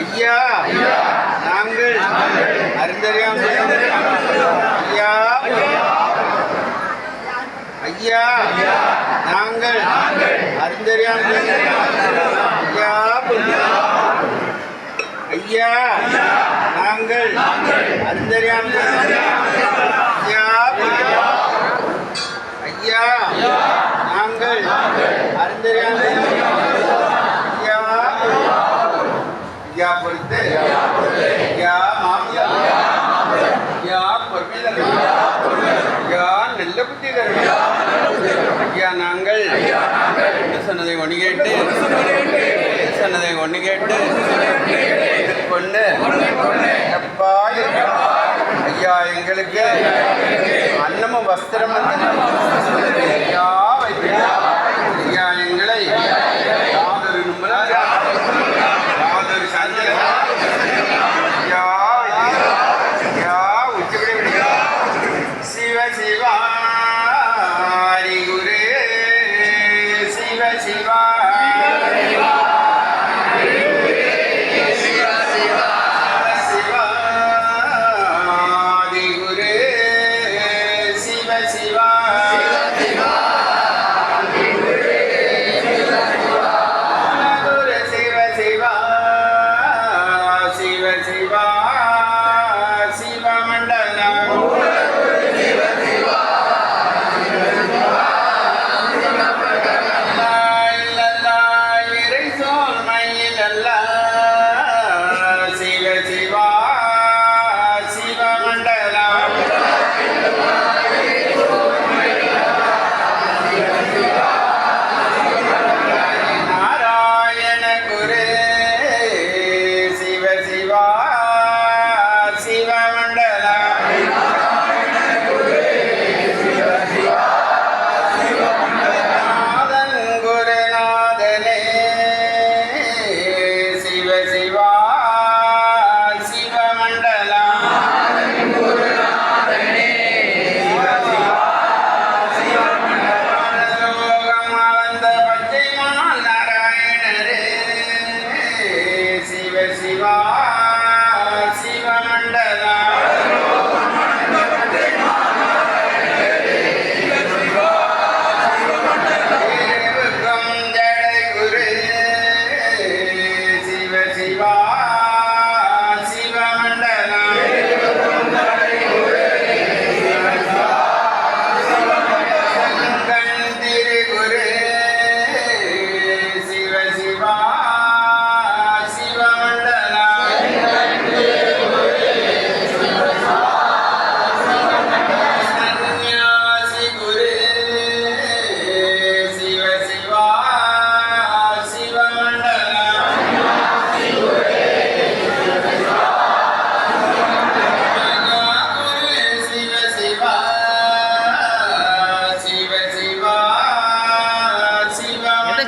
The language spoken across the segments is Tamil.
ஐயா நாங்கள் அறிந்தறியாமல் ஐயா ஐயா நாங்கள் அறிந்தறியாமல் ஐயா ஐயா நாங்கள் அறிந்தறியாமல் செய்த ஐயா பொறுமை ஐயா நாங்கள் அறிந்தறியாமல் செய்த ஐயா ஐயா பொறுத்து ஐயா மாமியா ஐயா பொறுமையில ஐயா நல்ல புத்தி ஐயா நாங்கள் சொன்னதை ஒன்று கேட்டு சொன்னதை ஒன்று கேட்டு கொண்டு ஐயா எங்களுக்கு அன்னமும் வஸ்திரம் ஐயா வைத்து ஐயா శివా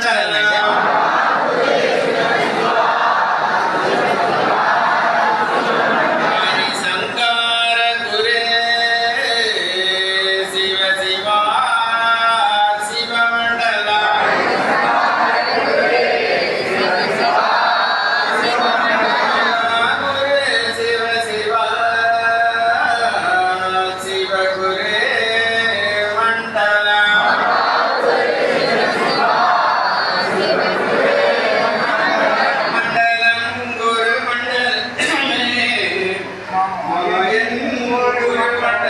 站在那个。மூன்று உயர்மட்ட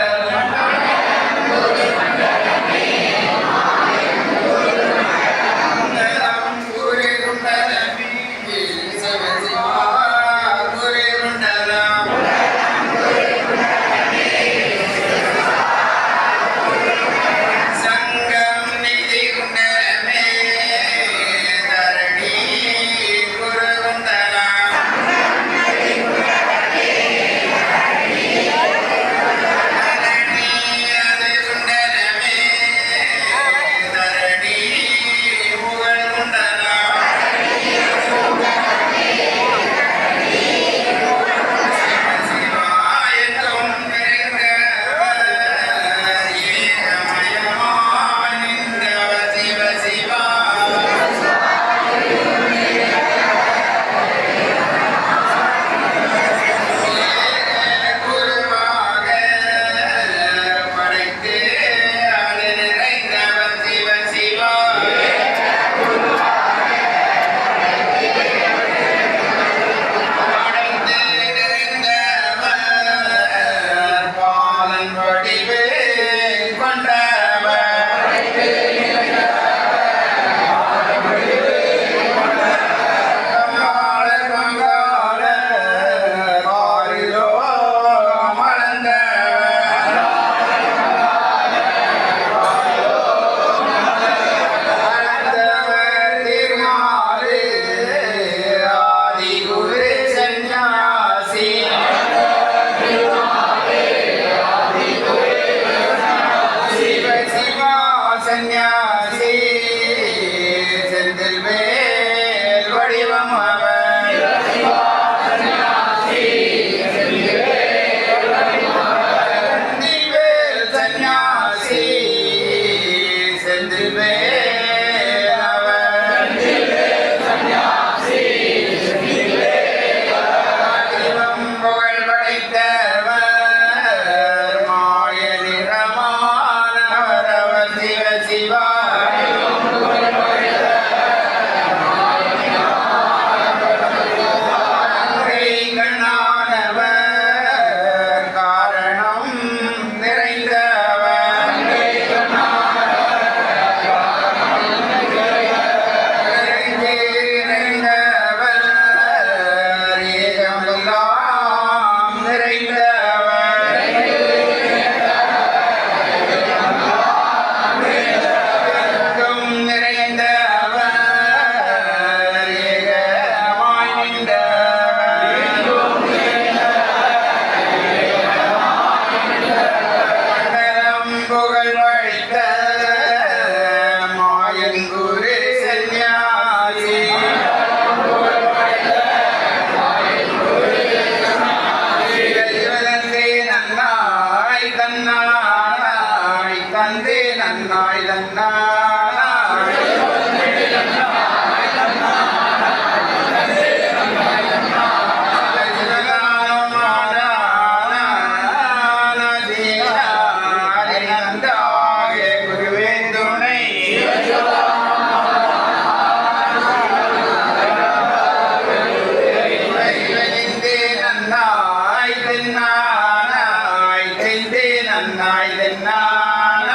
நன்னாய் தென்னாய்